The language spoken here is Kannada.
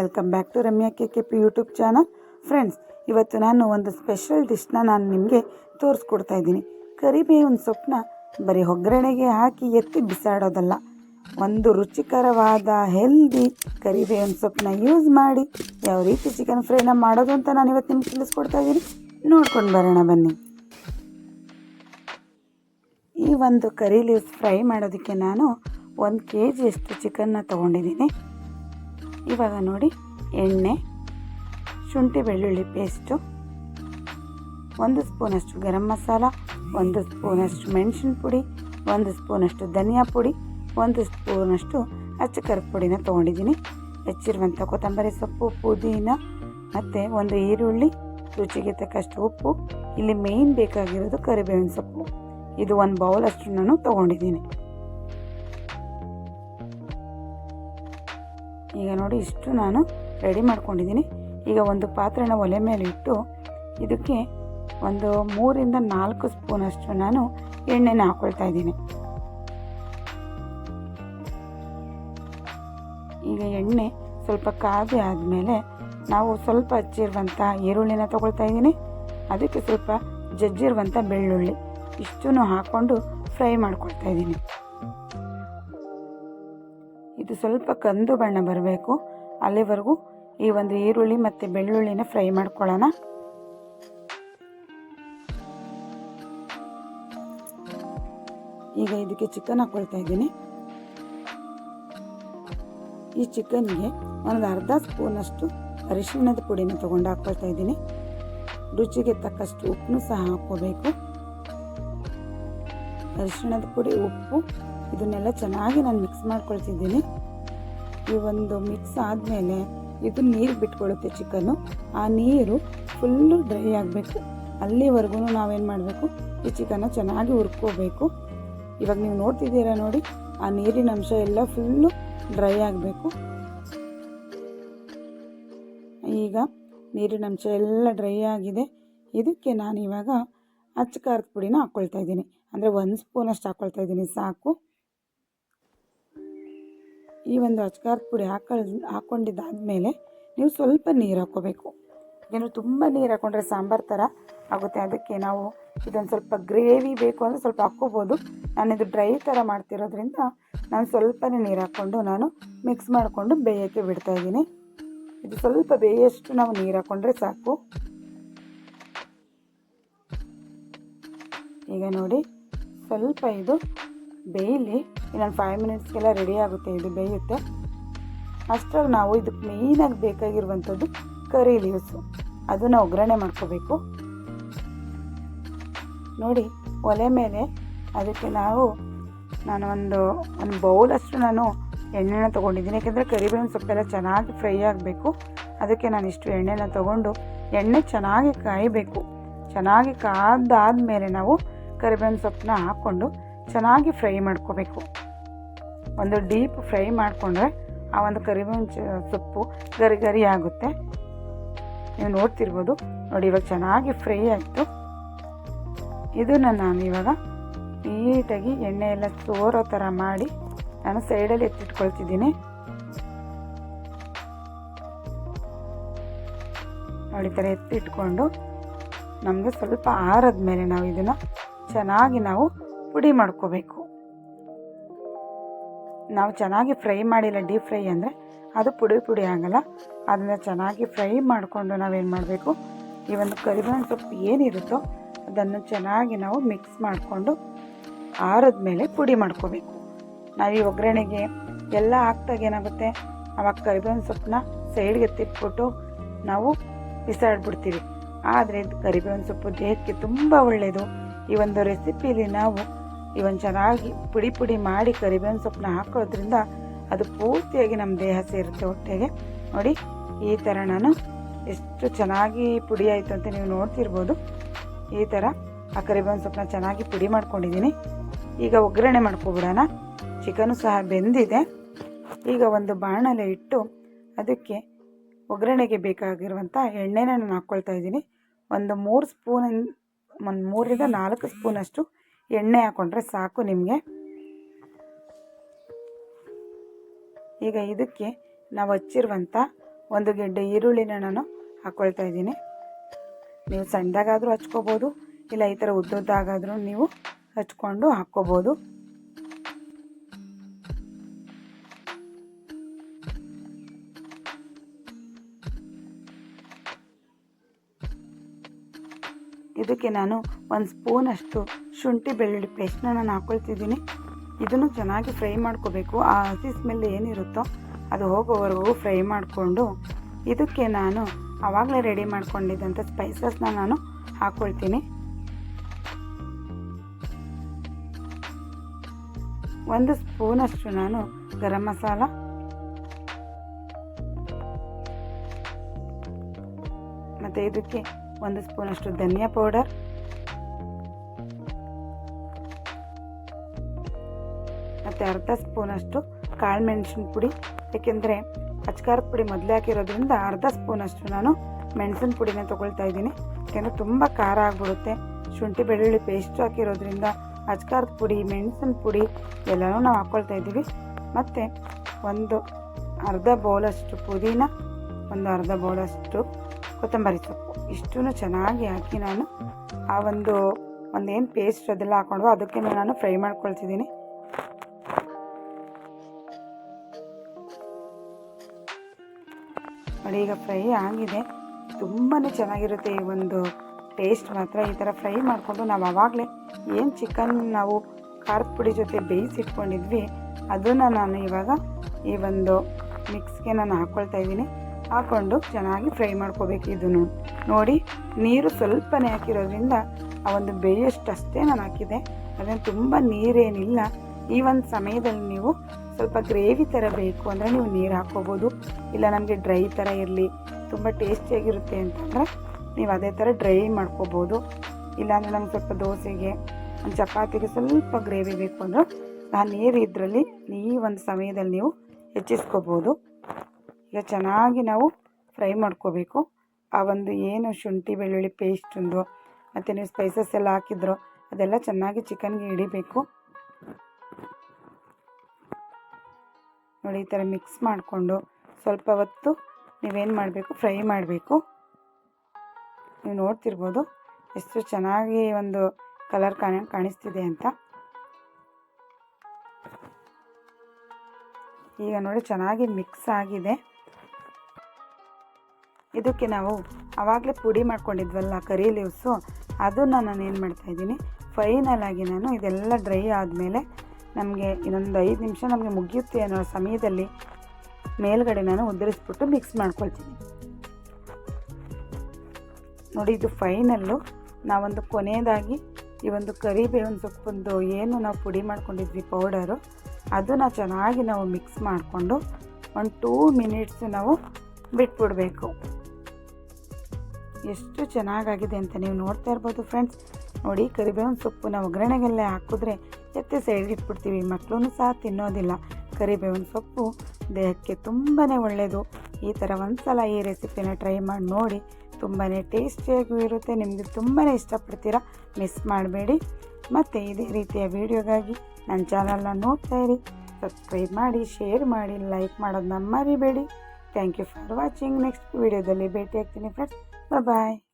Welcome back to Ramya K K P YouTube channel. Friends, ಇವತ್ತು ನಾನು ಒಂದು ಸ್ಪೆಷಲ್ ಡಿಶ್ನ ನಾನು ನಿಮಗೆ ತೋರಿಸ್ಕೊಡ್ತಾ ಇದ್ದೀನಿ. ಕರಿಬೇವಿನ ಸೊಪ್ಪನ್ನ ಬರೀ ಒಗ್ಗರಣೆಗೆ ಹಾಕಿ ಎತ್ತಿ ಬಿಸಾಡೋದಲ್ಲ. ಒಂದು ರುಚಿಕರವಾದ ಹೆಲ್ದಿ ಕರಿಬೇವಿನ ಸೊಪ್ಪನ್ನ ಯೂಸ್ ಮಾಡಿ ಯಾವ ರೀತಿ ಚಿಕನ್ ಫ್ರೈನ ಮಾಡೋದು ಅಂತ ನಾನು ಇವತ್ತು ನಿಮ್ಗೆ ತಿಳಿಸ್ಕೊಡ್ತಾ ಇದ್ದೀನಿ. ನೋಡ್ಕೊಂಡು ಬರೋಣ ಬನ್ನಿ. ಈ ಒಂದು ಕರಿ ಲೀವ್ಸ್ ಫ್ರೈ ಮಾಡೋದಕ್ಕೆ ನಾನು ಒಂದು ಕೆ ಜಿಯಷ್ಟು ಚಿಕನ್ನ ತೊಗೊಂಡಿದ್ದೀನಿ. ಇವಾಗ ನೋಡಿ ಎಣ್ಣೆ, ಶುಂಠಿ ಬೆಳ್ಳುಳ್ಳಿ ಪೇಸ್ಟು ಒಂದು ಸ್ಪೂನಷ್ಟು ಗರಂ ಮಸಾಲ, ಒಂದು ಸ್ಪೂನಷ್ಟು ಮೆಣಸಿನ ಪುಡಿ, ಒಂದು ಸ್ಪೂನಷ್ಟು ಧನಿಯಾ ಪುಡಿ, ಒಂದು ಸ್ಪೂನಷ್ಟು ಅಚ್ಚು ಖಾರದ ಪುಡಿನ ತೊಗೊಂಡಿದ್ದೀನಿ. ಹೆಚ್ಚಿರುವಂಥ ಕೊತ್ತಂಬರಿ ಸೊಪ್ಪು, ಪುದೀನ ಮತ್ತು ಒಂದು ಈರುಳ್ಳಿ, ರುಚಿಗೆ ತಕ್ಕಷ್ಟು ಉಪ್ಪು, ಇಲ್ಲಿ ಮೇಯ್ನ್ ಬೇಕಾಗಿರೋದು ಕರಿಬೇವಿನ ಸೊಪ್ಪು. ಇದು ಒಂದು ಬೌಲಷ್ಟು ನಾನು ತೊಗೊಂಡಿದ್ದೀನಿ. ಈಗ ನೋಡಿ ಇಷ್ಟು ನಾನು ರೆಡಿ ಮಾಡ್ಕೊಂಡಿದ್ದೀನಿ. ಈಗ ಒಂದು ಪಾತ್ರೆನ ಒಲೆ ಮೇಲೆ ಇಟ್ಟು ಇದಕ್ಕೆ ಒಂದು ಮೂರಿಂದ ನಾಲ್ಕು ಸ್ಪೂನಷ್ಟು ನಾನು ಎಣ್ಣೆನ ಹಾಕ್ಕೊಳ್ತಾ ಇದ್ದೀನಿ. ಈಗ ಎಣ್ಣೆ ಸ್ವಲ್ಪ ಕಾದಿ ಆದಮೇಲೆ ನಾವು ಸ್ವಲ್ಪ ಹಚ್ಚಿರುವಂಥ ಈರುಳ್ಳಿನ ತೊಗೊಳ್ತಾ ಇದ್ದೀನಿ. ಅದಕ್ಕೆ ಸ್ವಲ್ಪ ಜಜ್ಜಿರುವಂಥ ಬೆಳ್ಳುಳ್ಳಿ ಇಷ್ಟನ್ನು ಹಾಕ್ಕೊಂಡು ಫ್ರೈ ಮಾಡ್ಕೊಳ್ತಾ ಇದ್ದೀನಿ. ಇದು ಸ್ವಲ್ಪ ಕಂದು ಬಣ್ಣ ಬರಬೇಕು. ಅಲ್ಲಿವರೆಗೂ ಈ ಒಂದು ಈರುಳ್ಳಿ ಮತ್ತು ಬೆಳ್ಳುಳ್ಳಿನ ಫ್ರೈ ಮಾಡ್ಕೊಳ್ಳೋಣ. ಈಗ ಇದಕ್ಕೆ ಚಿಕನ್ ಹಾಕ್ಕೊಳ್ತಾ ಇದ್ದೀನಿ. ಈ ಚಿಕನ್ಗೆ ಒಂದು ಅರ್ಧ ಸ್ಪೂನಷ್ಟು ಅರಿಶಿಣದ ಪುಡಿನ ತೊಗೊಂಡು ಹಾಕ್ಕೊಳ್ತಾ ಇದ್ದೀನಿ. ರುಚಿಗೆ ತಕ್ಕಷ್ಟು ಉಪ್ಪನ್ನು ಸಹ ಹಾಕ್ಕೋಬೇಕು. ಅರಿಶಿಣದ ಪುಡಿ, ಉಪ್ಪು ಇದನ್ನೆಲ್ಲ ಚೆನ್ನಾಗಿ ನಾನು ಮಿಕ್ಸ್ ಮಾಡ್ಕೊಳ್ತಿದ್ದೀನಿ. ಈ ಒಂದು ಮಿಕ್ಸ್ ಆದಮೇಲೆ ಇದು ನೀರು ಬಿಟ್ಕೊಳ್ಳುತ್ತೆ ಚಿಕನ್ನು. ಆ ನೀರು ಫುಲ್ಲು ಡ್ರೈ ಆಗಬೇಕು. ಅಲ್ಲಿವರೆಗೂ ನಾವೇನು ಮಾಡಬೇಕು? ಈ ಚಿಕನ್ನ ಚೆನ್ನಾಗಿ ಹುರ್ಕೋಬೇಕು. ಇವಾಗ ನೀವು ನೋಡ್ತಿದ್ದೀರಾ ನೋಡಿ, ಆ ನೀರಿನ ಅಂಶ ಎಲ್ಲ ಫುಲ್ಲು ಡ್ರೈ ಆಗಬೇಕು. ಈಗ ನೀರಿನ ಅಂಶ ಎಲ್ಲ ಡ್ರೈ ಆಗಿದೆ. ಇದಕ್ಕೆ ನಾನು ಇವಾಗ ಅಚ್ಚ ಖಾರದ ಪುಡಿನ ಹಾಕ್ಕೊಳ್ತಾ ಇದ್ದೀನಿ. ಅಂದರೆ ಒಂದು ಸ್ಪೂನಷ್ಟು ಹಾಕ್ಕೊಳ್ತಾ ಇದ್ದೀನಿ, ಸಾಕು. ಈ ಒಂದು ಅಚ್ಕಾರದ ಪುಡಿ ಹಾಕೊಳ್ ಹಾಕ್ಕೊಂಡಿದ್ದಾದಮೇಲೆ ನೀವು ಸ್ವಲ್ಪ ನೀರು ಹಾಕ್ಕೋಬೇಕು ಏನು ತುಂಬ ನೀರು ಹಾಕ್ಕೊಂಡ್ರೆ ಸಾಂಬಾರು ಥರ ಆಗುತ್ತೆ. ಅದಕ್ಕೆ ನಾವು ಇದೊಂದು ಸ್ವಲ್ಪ ಗ್ರೇವಿ ಬೇಕು ಅಂದರೆ ಸ್ವಲ್ಪ ಹಾಕ್ಕೋಬೋದು ನಾನಿದು ಡ್ರೈ ಥರ ಮಾಡ್ತಿರೋದ್ರಿಂದ ನಾನು ಸ್ವಲ್ಪನೇ ನೀರು ಹಾಕ್ಕೊಂಡು ನಾನು ಮಿಕ್ಸ್ ಮಾಡಿಕೊಂಡು ಬೇಯೋಕ್ಕೆ ಬಿಡ್ತಾ ಇದ್ದೀನಿ. ಇದು ಸ್ವಲ್ಪ ಬೇಯಷ್ಟು ನಾವು ನೀರು ಹಾಕ್ಕೊಂಡ್ರೆ ಸಾಕು. ಈಗ ನೋಡಿ ಸ್ವಲ್ಪ ಇದು ಬೇಯಲಿ, ಇನ್ನೊಂದು ಫೈವ್ ಮಿನಿಟ್ಸ್ಗೆಲ್ಲ ರೆಡಿ ಆಗುತ್ತೆ, ಇದು ಬೇಯುತ್ತೆ. ಅಷ್ಟರಲ್ಲಿ ನಾವು ಇದಕ್ಕೆ ಮೇಯ್ನಾಗಿ ಬೇಕಾಗಿರುವಂಥದ್ದು ಕರಿ ಲೀವ್ಸ್ ಅದನ್ನು ಒಗ್ಗರಣೆ ಮಾಡ್ಕೋಬೇಕು. ನೋಡಿ, ಒಲೆ ಮೇಲೆ ಅದಕ್ಕೆ ನಾವು ನಾನು ಒಂದು ಒಂದು ಬೌಲಷ್ಟು ನಾನು ಎಣ್ಣೆನ ತೊಗೊಂಡಿದ್ದೀನಿ. ಯಾಕೆಂದರೆ ಕರಿಬೇವಿನ ಸೊಪ್ಪೆಲ್ಲ ಚೆನ್ನಾಗಿ ಫ್ರೈ ಆಗಬೇಕು. ಅದಕ್ಕೆ ನಾನು ಇಷ್ಟು ಎಣ್ಣೆನ ತೊಗೊಂಡು ಎಣ್ಣೆ ಚೆನ್ನಾಗಿ ಕಾಯಬೇಕು. ಚೆನ್ನಾಗಿ ಕಾದಾದ್ಮೇಲೆ ನಾವು ಕರಿಬೇವಿನ ಸೊಪ್ಪನ್ನ ಹಾಕ್ಕೊಂಡು ಚೆನ್ನಾಗಿ ಫ್ರೈ ಮಾಡ್ಕೋಬೇಕು. ಒಂದು ಡೀಪ್ ಫ್ರೈ ಮಾಡಿಕೊಂಡ್ರೆ ಆ ಒಂದು ಕರಿಬೇವಿನ ಸೊಪ್ಪು ಗರಿ ಗರಿ ಆಗುತ್ತೆ. ನೀವು ನೋಡ್ತಿರ್ಬೋದು. ನೋಡಿ, ಇವಾಗ ಚೆನ್ನಾಗಿ ಫ್ರೈ ಆಯಿತು. ಇದನ್ನು ನಾನು ಇವಾಗ ನೀಟಾಗಿ ಎಣ್ಣೆ ಎಲ್ಲ ಸೋರೋ ಥರ ಮಾಡಿ ನಾನು ಸೈಡಲ್ಲಿ ಎತ್ತಿಟ್ಕೊಳ್ತಿದ್ದೀನಿ. ನೋಡಿ ಥರ ಎತ್ತಿಟ್ಕೊಂಡು ನಮಗೆ ಸ್ವಲ್ಪ ಆರದ ಮೇಲೆ ನಾವು ಇದನ್ನು ಚೆನ್ನಾಗಿ ನಾವು ಪುಡಿ ಮಾಡ್ಕೋಬೇಕು. ನಾವು ಚೆನ್ನಾಗಿ ಫ್ರೈ ಮಾಡಿಲ್ಲ ಡೀಪ್ ಫ್ರೈ ಅಂದರೆ ಅದು ಪುಡಿ ಪುಡಿ ಆಗಲ್ಲ. ಅದನ್ನು ಚೆನ್ನಾಗಿ ಫ್ರೈ ಮಾಡಿಕೊಂಡು ನಾವೇನು ಮಾಡಬೇಕು? ಈ ಒಂದು ಕರಿಬೇವಿನ ಸೊಪ್ಪು ಏನಿರುತ್ತೋ ಅದನ್ನು ಚೆನ್ನಾಗಿ ನಾವು ಮಿಕ್ಸ್ ಮಾಡಿಕೊಂಡು ಆರದ ಮೇಲೆ ಪುಡಿ ಮಾಡ್ಕೋಬೇಕು. ನಾವು ಈ ಒಗ್ಗರಣೆಗೆ ಎಲ್ಲ ಹಾಕ್ದಾಗ ಏನಾಗುತ್ತೆ? ಅವಾಗ ಕರಿಬೇವಿನ ಸೊಪ್ಪನ್ನ ಸೈಡ್ಗೆ ತಿಟ್ಬಿಟ್ಟು ನಾವು ಬಿಸಾಡ್ಬಿಡ್ತೀವಿ. ಆದರೆ ಕರಿಬೇವಿನ ಸೊಪ್ಪು ದೇಹಕ್ಕೆ ತುಂಬ ಒಳ್ಳೆಯದು ಈ ಒಂದು ರೆಸಿಪಿಲಿ ನಾವು ಒಂದು ಚೆನ್ನಾಗಿ ಪುಡಿ ಪುಡಿ ಮಾಡಿ ಕರಿಬೇವಿನ ಸೊಪ್ಪನ್ನ ಹಾಕೋದ್ರಿಂದ ಅದು ಪೂರ್ತಿಯಾಗಿ ನಮ್ಮ ದೇಹ ಸೇರುತ್ತೆ ಹೊಟ್ಟೆಗೆ. ನೋಡಿ, ಈ ಥರ ನಾನು ಎಷ್ಟು ಚೆನ್ನಾಗಿ ಪುಡಿ ಆಯಿತು ಅಂತ ನೀವು ನೋಡ್ತಿರ್ಬೋದು. ಈ ಥರ ಆ ಕರಿಬೇವಿನ ಸೊಪ್ಪನ್ನ ಚೆನ್ನಾಗಿ ಪುಡಿ ಮಾಡ್ಕೊಂಡಿದ್ದೀನಿ ಈಗ ಒಗ್ಗರಣೆ ಮಾಡ್ಕೊಬಿಡೋಣ. ಚಿಕನು ಸಹ ಬೆಂದಿದೆ. ಈಗ ಒಂದು ಬಾಣಲೆ ಇಟ್ಟು ಅದಕ್ಕೆ ಒಗ್ಗರಣೆಗೆ ಬೇಕಾಗಿರುವಂಥ ಎಣ್ಣೆನ ನಾನು ಹಾಕ್ಕೊಳ್ತಾ ಇದ್ದೀನಿ. ಒಂದು ಮೂರು ಸ್ಪೂನ್ ಒಂದು ಮೂರರಿಂದ ನಾಲ್ಕು ಸ್ಪೂನಷ್ಟು ಎಣ್ಣೆ ಹಾಕ್ಕೊಂಡ್ರೆ ಸಾಕು ನಿಮಗೆ. ಈಗ ಇದಕ್ಕೆ ನಾವು ಹಚ್ಚಿರುವಂಥ ಒಂದು ಗೆಡ್ಡೆ ಈರುಳ್ಳಿನ ನಾನು ಹಾಕ್ಕೊಳ್ತಾ ಇದ್ದೀನಿ. ನೀವು ಸಣ್ಣದಾಗಾದರೂ ಹಚ್ಕೋಬೋದು, ಇಲ್ಲ ಈ ಥರ ಉದ್ದುದ್ದಾಗಾದರೂ ನೀವು ಹಚ್ಕೊಂಡು ಹಾಕ್ಕೋಬೋದು ಇದಕ್ಕೆ ನಾನು ಒಂದು ಸ್ಪೂನಷ್ಟು ಶುಂಠಿ ಬೆಳ್ಳುಳ್ಳಿ ಪೇಸ್ಟ್ನ ನಾನು ಹಾಕ್ಕೊಳ್ತಿದ್ದೀನಿ ಇದನ್ನು ಚೆನ್ನಾಗಿ ಫ್ರೈ ಮಾಡ್ಕೋಬೇಕು. ಆ ಹಸಿ ಸ್ಮೆಲ್ ಏನಿರುತ್ತೋ ಅದು ಹೋಗೋವರೆಗೂ ಫ್ರೈ ಮಾಡಿಕೊಂಡು ಇದಕ್ಕೆ ನಾನು ಆವಾಗಲೇ ರೆಡಿ ಮಾಡ್ಕೊಂಡಿದ್ದಂಥ ಸ್ಪೈಸಸ್ನ ನಾನು ಹಾಕ್ಕೊಳ್ತೀನಿ ಒಂದು ಸ್ಪೂನಷ್ಟು ನಾನು ಗರಂ ಮಸಾಲ. ಮತ್ತು ಇದಕ್ಕೆ ಒಂದು ಸ್ಪೂನಷ್ಟು ಧನಿಯಾ ಪೌಡರ್ ಮತ್ತು ಅರ್ಧ ಸ್ಪೂನಷ್ಟು ಕಾಳು ಮೆಣಸಿನ ಪುಡಿ. ಏಕೆಂದರೆ ಅಚ್ಕಾರದ ಪುಡಿ ಮೊದಲೇ ಹಾಕಿರೋದ್ರಿಂದ ಅರ್ಧ ಸ್ಪೂನಷ್ಟು ನಾನು ಮೆಣಸಿನ ಪುಡಿನ ತೊಗೊಳ್ತಾ ಇದ್ದೀನಿ. ಯಾಕೆಂದರೆ ತುಂಬ ಖಾರ ಆಗಿಬಿಡುತ್ತೆ. ಶುಂಠಿ, ಬೆಳ್ಳುಳ್ಳಿ ಪೇಸ್ಟ್ ಹಾಕಿರೋದ್ರಿಂದ ಅಚ್ಕಾರದ ಪುಡಿ, ಮೆಣಸಿನ ಪುಡಿ ಎಲ್ಲನೂ ನಾವು ಹಾಕ್ಕೊಳ್ತಾ ಇದ್ದೀವಿ. ಮತ್ತು ಒಂದು ಅರ್ಧ ಬೌಲಷ್ಟು ಪುದೀನ, ಒಂದು ಅರ್ಧ ಬೌಲಷ್ಟು ಕೊತ್ತಂಬರಿ ಸೊಪ್ಪು. ಇಷ್ಟೂ ಚೆನ್ನಾಗಿ ಹಾಕಿ ನಾನು ಆ ಒಂದು ಒಂದೇನು ಪೇಸ್ಟ್ ಅದೆಲ್ಲ ಹಾಕೊಂಡು ಅದಕ್ಕೆ ನಾನು ಫ್ರೈ ಮಾಡ್ಕೊಳ್ತಿದ್ದೀನಿ. ನೋಡಿ, ಈಗ ಫ್ರೈ ಆಗಿದೆ. ತುಂಬಾ ಚೆನ್ನಾಗಿರುತ್ತೆ ಈ ಒಂದು ಟೇಸ್ಟ್ ಮಾತ್ರ. ಈ ಥರ ಫ್ರೈ ಮಾಡಿಕೊಂಡು ನಾವು ಆವಾಗಲೇ ಏನು ಚಿಕನ್ ನಾವು ಖಾರದ ಪುಡಿ ಜೊತೆ ಬೇಯಿಸಿಟ್ಕೊಂಡಿದ್ವಿ, ಅದನ್ನು ನಾನು ಇವಾಗ ಈ ಒಂದು ಮಿಕ್ಸ್ಗೆ ನಾನು ಹಾಕ್ಕೊಳ್ತಾ ಇದ್ದೀನಿ. ಹಾಕ್ಕೊಂಡು ಚೆನ್ನಾಗಿ ಫ್ರೈ ಮಾಡ್ಕೋಬೇಕು ಇದನ್ನು. ನೋಡಿ, ನೀರು ಸ್ವಲ್ಪನೇ ಹಾಕಿರೋದ್ರಿಂದ ಆ ಒಂದು ಬೇಯಷ್ಟು ಅಷ್ಟೇ ನಾನು ಹಾಕಿದೆ ಅದನ್ನು ತುಂಬ ನೀರೇನಿಲ್ಲ. ಈ ಒಂದು ಸಮಯದಲ್ಲಿ ನೀವು ಸ್ವಲ್ಪ ಗ್ರೇವಿ ಥರ ಬೇಕು ಅಂದರೆ ನೀವು ನೀರು ಹಾಕ್ಕೋಬೋದು ಇಲ್ಲ ನಮಗೆ ಡ್ರೈ ಥರ ಇರಲಿ, ತುಂಬ ಟೇಸ್ಟಿಯಾಗಿರುತ್ತೆ ಅಂತಂದರೆ ನೀವು ಅದೇ ಥರ ಡ್ರೈ ಮಾಡ್ಕೋಬೋದು. ಇಲ್ಲಾಂದರೆ ನಮ್ಗೆ ಸ್ವಲ್ಪ ದೋಸೆಗೆ, ಒಂದು ಚಪಾತಿಗೆ ಸ್ವಲ್ಪ ಗ್ರೇವಿ ಬೇಕು ಅಂದರೆ ಆ ನೀರು ಇದರಲ್ಲಿ ಈ ಒಂದು ಸಮಯದಲ್ಲಿ ನೀವು ಹೆಚ್ಚಿಸ್ಕೋಬೋದು. ಈಗ ಚೆನ್ನಾಗಿ ನಾವು ಫ್ರೈ ಮಾಡ್ಕೋಬೇಕು. ಆ ಒಂದು ಏನು ಶುಂಠಿ, ಬೆಳ್ಳುಳ್ಳಿ ಪೇಸ್ಟ್ ಒಂದು, ಮತ್ತು ನೀವು ಸ್ಪೈಸಸ್ ಎಲ್ಲ ಹಾಕಿದ್ರು ಅದೆಲ್ಲ ಚೆನ್ನಾಗಿ ಚಿಕನ್ಗೆ ಹಿಡಿಬೇಕು. ನೋಡಿ, ಈ ಥರ ಮಿಕ್ಸ್ ಮಾಡಿಕೊಂಡು ಸ್ವಲ್ಪ ಹೊತ್ತು ನೀವೇನು ಮಾಡಬೇಕು ಫ್ರೈ ಮಾಡಬೇಕು. ನೀವು ನೋಡ್ತಿರ್ಬೋದು ಎಷ್ಟು ಚೆನ್ನಾಗಿ ಒಂದು ಕಲರ್ ಕಾಣ, ಕಾಣಿಸ್ತಿದೆ ಅಂತ. ಈಗ ನೋಡಿ, ಚೆನ್ನಾಗಿ ಮಿಕ್ಸ್ ಆಗಿದೆ. ಇದಕ್ಕೆ ನಾವು ಆವಾಗಲೇ ಪುಡಿ ಮಾಡ್ಕೊಂಡಿದ್ವಲ್ಲ ಕರಿ ಲೀವ್ಸು ಅದನ್ನು ನಾನು ಏನು ಮಾಡ್ತಾಯಿದ್ದೀನಿ ಫೈನಲ್ ಆಗಿ ನಾನು ಇದೆಲ್ಲ ಡ್ರೈ ಆದಮೇಲೆ ನಮಗೆ ಇನ್ನೊಂದು ಐದು ನಿಮಿಷ ನಮಗೆ ಮುಗಿಯುತ್ತೆ ಅನ್ನೋ ಸಮಯದಲ್ಲಿ ಮೇಲ್ಗಡೆ ನಾನು ಉದುರಿಸ್ಬಿಟ್ಟು ಮಿಕ್ಸ್ ಮಾಡ್ಕೊಳ್ತೀನಿ. ನೋಡಿ, ಇದು ಫೈನಲ್ಲು ನಾವೊಂದು ಕೊನೆಯದಾಗಿ ಈ ಒಂದು ಕರಿಬೇವಿನ ಸೊಪ್ಪೊಂದು ಏನು ನಾವು ಪುಡಿ ಮಾಡ್ಕೊಂಡಿದ್ವಿ ಪೌಡರು ಅದನ್ನು ಚೆನ್ನಾಗಿ ನಾವು ಮಿಕ್ಸ್ ಮಾಡಿಕೊಂಡು ಒಂದು ಟೂ ಮಿನಿಟ್ಸ್ ನಾವು ಬಿಟ್ಬಿಡಬೇಕು. ಎಷ್ಟು ಚೆನ್ನಾಗಾಗಿದೆ ಅಂತ ನೀವು ನೋಡ್ತಾ ಇರ್ಬೋದು ಫ್ರೆಂಡ್ಸ್ ನೋಡಿ, ಕರಿಬೇವಿನ ಸೊಪ್ಪು ನಾವು ಒಗ್ಗರಣೆಗೆಲ್ಲ ಹಾಕಿದ್ರೆ ಎತ್ತಿ ಸೈಡ್ಗೆ ಇಟ್ಬಿಡ್ತೀವಿ ಮಕ್ಕಳೂ ಸಹ ತಿನ್ನೋದಿಲ್ಲ. ಕರಿಬೇವಿನ ಸೊಪ್ಪು ದೇಹಕ್ಕೆ ತುಂಬಾ ಒಳ್ಳೆಯದು ಈ ಥರ ಒಂದು ಸಲ ಈ ರೆಸಿಪಿನ ಟ್ರೈ ಮಾಡಿ ನೋಡಿ ತುಂಬಾ ಟೇಸ್ಟಿಯಾಗೂ ಇರುತ್ತೆ. ನಿಮಗೆ ತುಂಬಾ ಇಷ್ಟಪಡ್ತೀರಾ? ಮಿಸ್ ಮಾಡಬೇಡಿ. ಮತ್ತು ಇದೇ ರೀತಿಯ ವೀಡಿಯೋಗಾಗಿ ನನ್ನ ಚಾನಲ್ನ ನೋಡ್ತಾ ಇರಿ. ಸಬ್ಸ್ಕ್ರೈಬ್ ಮಾಡಿ, ಶೇರ್ ಮಾಡಿ, ಲೈಕ್ ಮಾಡೋದನ್ನ ಮರಿಬೇಡಿ. Thank you for watching. Next ವೀಡಿಯೋದಲ್ಲಿ ಭೇಟಿಯಾಗ್ತೀನಿ ಫ್ರೆಂಡ್ಸ್. ಬಾಯ್.